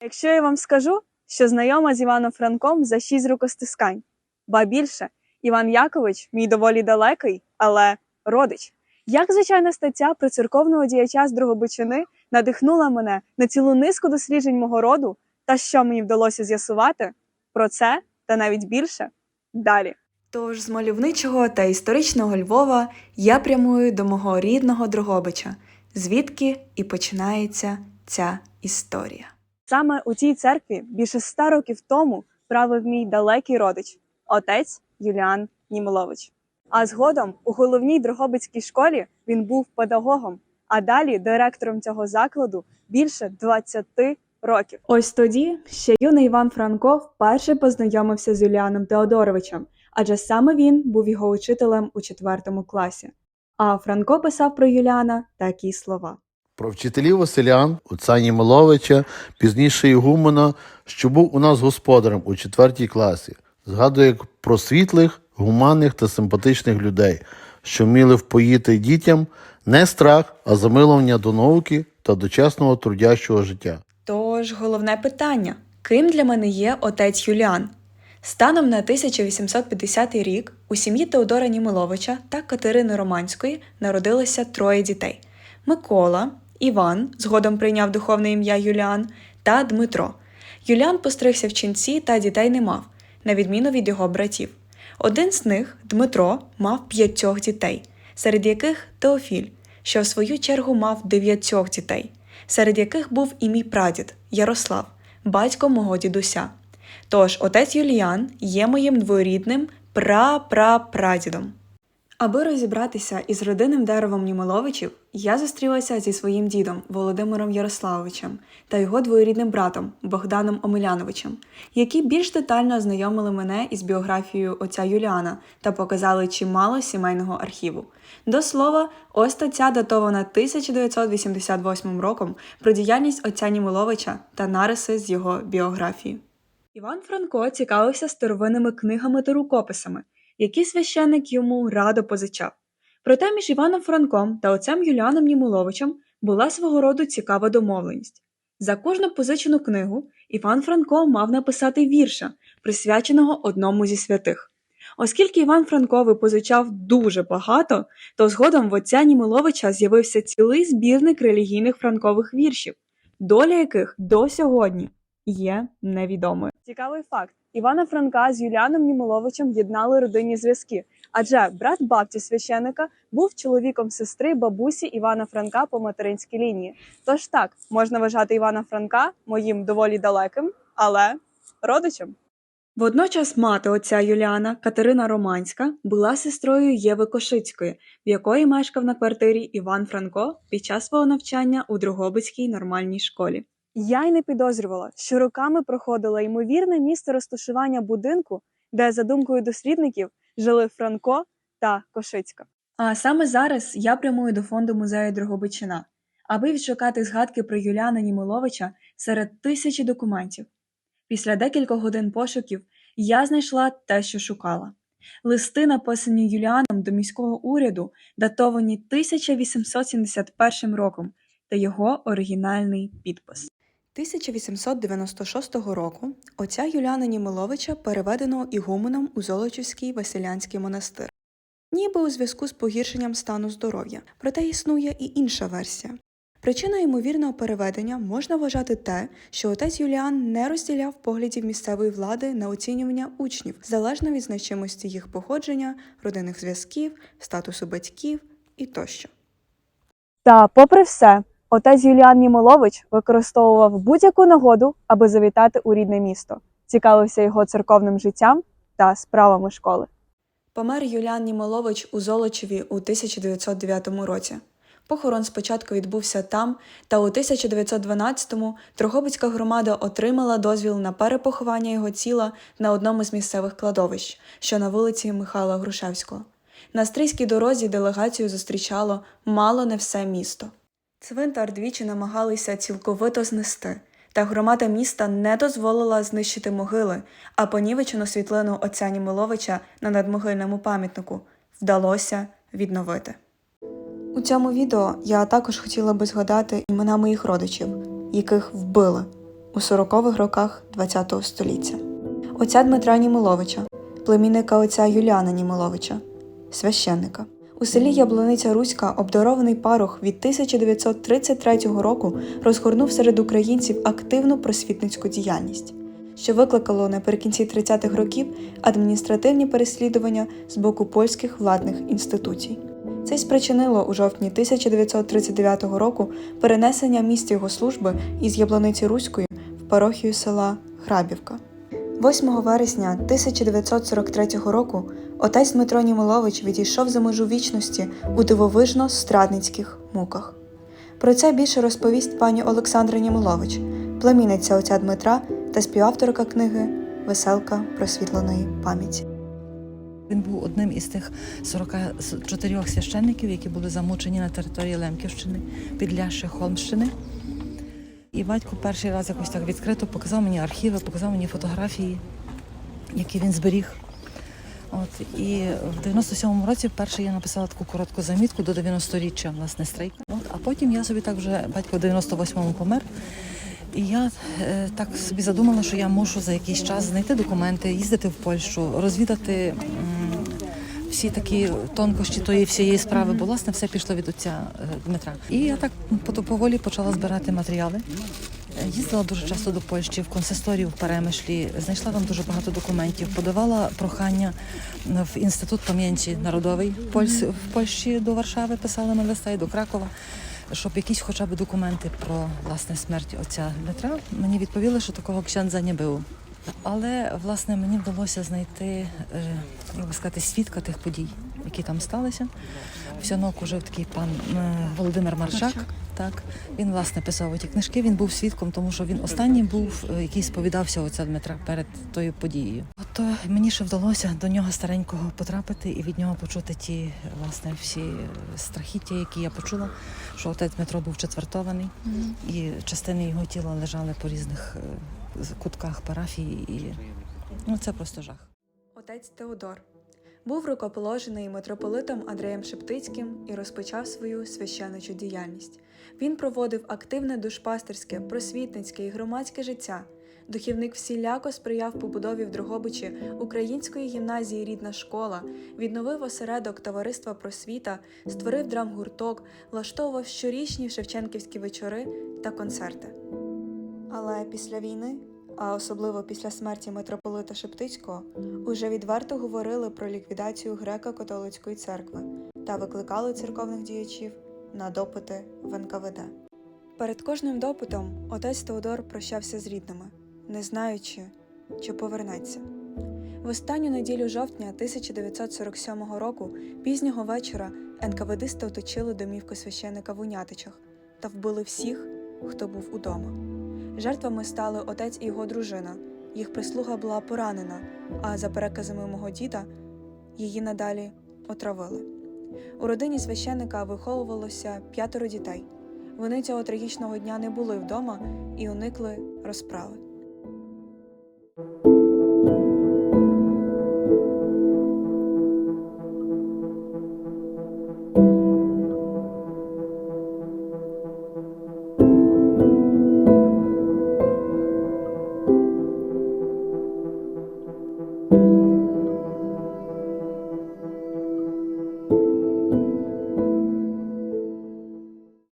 Якщо я вам скажу, що знайома з Іваном Франком за шість рукостискань, ба більше, Іван Якович мій доволі далекий, але родич. Як звичайна стаття про церковного діяча з Дрогобичини надихнула мене на цілу низку досліджень мого роду, та що мені вдалося з'ясувати, про це та навіть більше далі. Тож з мальовничого та історичного Львова я прямую до мого рідного Дрогобича, звідки і починається ця історія. Саме у цій церкві більше ста років тому правив мій далекий родич, отець Юліан Німолович. А згодом у головній Дрогобицькій школі він був педагогом, а далі директором цього закладу більше 20 років. Ось тоді ще юний Іван Франко вперше познайомився з Юліаном Теодоровичем, адже саме він був його учителем у четвертому класі. А Франко писав про Юліана такі слова. Про вчителів Василян, отця Німиловича, пізніше Ігумена, що був у нас господарем у четвертій класі, згадує про світлих, гуманних та симпатичних людей, що вміли впоїти дітям не страх, а замилування до науки та до чесного трудящого життя. Тож головне питання: ким для мене є отець Юліан? Станом на 1850 рік у сім'ї Теодора Німиловича та Катерини Романської народилося троє дітей: Микола, Іван, згодом прийняв духовне ім'я Юліан, та Дмитро. Юліан постригся в ченці та дітей не мав, на відміну від його братів. Один з них, Дмитро, мав п'ятьох дітей, серед яких Теофіль, що в свою чергу мав дев'ятьох дітей, серед яких був і мій прадід Ярослав, батько мого дідуся. Тож отець Юліан є моїм дворідним пра-пра-прадідом. Аби розібратися із родинним деревом Німиловичів, я зустрілася зі своїм дідом Володимиром Ярославовичем та його двоюрідним братом Богданом Омеляновичем, які більш детально ознайомили мене із біографією отця Юліана та показали чимало сімейного архіву. До слова, ось стаття датована 1988 роком про діяльність отця Німиловича та нариси з його біографії. Іван Франко цікавився старовинними книгами та рукописами, які священник йому радо позичав. Проте між Іваном Франком та отцем Юліаном Німуловичем була свого роду цікава домовленість. За кожну позичену книгу Іван Франко мав написати вірша, присвяченого одному зі святих. Оскільки Іван Франко позичав дуже багато, то згодом в отця Німиловича з'явився цілий збірник релігійних франкових віршів, доля яких до сьогодні є невідомою. Цікавий факт: Івана Франка з Юліаном Німиловичем єднали родинні зв'язки, адже брат бабці священика був чоловіком сестри бабусі Івана Франка по материнській лінії. Тож так можна вважати Івана Франка моїм доволі далеким, але родичем. Водночас мати отця Юліана Катерина Романська була сестрою Єви Кошицької, в якої мешкав на квартирі Іван Франко під час свого навчання у Дрогобицькій нормальній школі. Я й не підозрювала, що роками проходило ймовірне місце розташування будинку, де, за думкою дослідників, жили Франко та Кошицька. А саме зараз я прямую до фонду музею Дрогобичина, аби відшукати згадки про Юліана Німиловича серед тисячі документів. Після декількох годин пошуків я знайшла те, що шукала. Листи, написані Юліаном до міського уряду, датовані 1871 роком, та його оригінальний підпис. 1896 року отця Юліана Німиловича переведено ігуменом у Золочівський Василянський монастир, ніби у зв'язку з погіршенням стану здоров'я, проте існує і інша версія. Причиною ймовірного переведення можна вважати те, що отець Юліан не розділяв поглядів місцевої влади на оцінювання учнів залежно від значимості їх походження, родинних зв'язків, статусу батьків і тощо. Та, попри все, отець Юліан Німолович використовував будь-яку нагоду, аби завітати у рідне місто, цікавився його церковним життям та справами школи. Помер Юліан Німолович у Золочеві у 1909 році. Похорон спочатку відбувся там, та у 1912-му Дрогобицька громада отримала дозвіл на перепоховання його тіла на одному з місцевих кладовищ, що на вулиці Михайла Грушевського. На стрийській дорозі делегацію зустрічало мало не все місто. Цвинтар двічі намагалися цілковито знести, та громада міста не дозволила знищити могили, а понівечену світлину отця Німиловича на надмогильному пам'ятнику вдалося відновити. У цьому відео я також хотіла би згадати імена моїх родичів, яких вбили у 40-х роках ХХ століття. Отця Дмитра Німиловича, племінника отця Юліана Німиловича, священника. У селі Яблуниця Руська обдарований парох від 1933 року розгорнув серед українців активну просвітницьку діяльність, що викликало наприкінці 30-х років адміністративні переслідування з боку польських владних інституцій. Це й спричинило у жовтні 1939 року перенесення місця його служби із Яблуниці Руської в парохію села Грабівка. 8 вересня 1943 року отець Дмитро Німилович відійшов за межу вічності у дивовижно страдницьких муках. Про це більше розповість пані Олександра Німилович, племінниця отця Дмитра та співавторка книги Веселка просвітленої пам'яті. Він був одним із тих 44 священників, які були замучені на території Лемківщини, Підляшшя, Холмщини. І батько перший раз якось так відкрито показав мені архіви, показав мені фотографії, які він зберіг. От, і в 97-му році вперше я написала таку коротку замітку до 90-річчя власне стрейку. От, а потім я собі так вже батько в 98-му помер. І я е, так собі задумала, що я можу за якийсь час знайти документи, їздити в Польщу, розвідати всі такі тонкощі тої всієї справи, бо власне все пішло від отця е, Дмитра. І я так поволі почала збирати матеріали. Е, Їздила дуже часто до Польщі, в консисторію в Перемишлі, знайшла там дуже багато документів, подавала прохання в інститут пам'яті народовий в Польщі, до Варшави, писали ми листа і до Кракова, щоб якісь хоча б документи про власне смерть отця Дмитра. Мені відповіли, що такого ксяндза не було. Але власне мені вдалося знайти, е, як би сказати, свідка тих подій, які там сталися. В уже жив такий пан е, Володимир Марчак. Так, він власне писав ті книжки. Він був свідком, тому що він останній був, е, який сповідався отця Дмитра перед тою подією. От мені ще вдалося до нього старенького потрапити і від нього почути ті власне всі страхіття, які я почула, що отець Дмитро був четвертований, і частини його тіла лежали по різних е, кутках парафії. І ну це просто жах. Отець Теодор був рукоположений митрополитом Андреєм Шептицьким і розпочав свою священичу діяльність. Він проводив активне душпастерське, просвітницьке і громадське життя. Духівник всіляко сприяв побудові в Дрогобичі української гімназії Рідна школа, відновив осередок товариства просвіта, створив драмгурток, влаштовував щорічні шевченківські вечори та концерти. Але після війни, а особливо після смерті митрополита Шептицького, уже відверто говорили про ліквідацію греко-католицької церкви та викликали церковних діячів на допити в НКВД. Перед кожним допитом отець Теодор прощався з рідними, не знаючи, чи повернеться. В останню неділю жовтня 1947 року, пізнього вечора, НКВДисти оточили домівку священика в Унятичах та вбили всіх, хто був удома. Жертвами стали отець і його дружина. Їх прислуга була поранена, а за переказами мого діда її надалі отравили. У родині священика виховувалося п'ятеро дітей. Вони цього трагічного дня не були вдома і уникли розправи.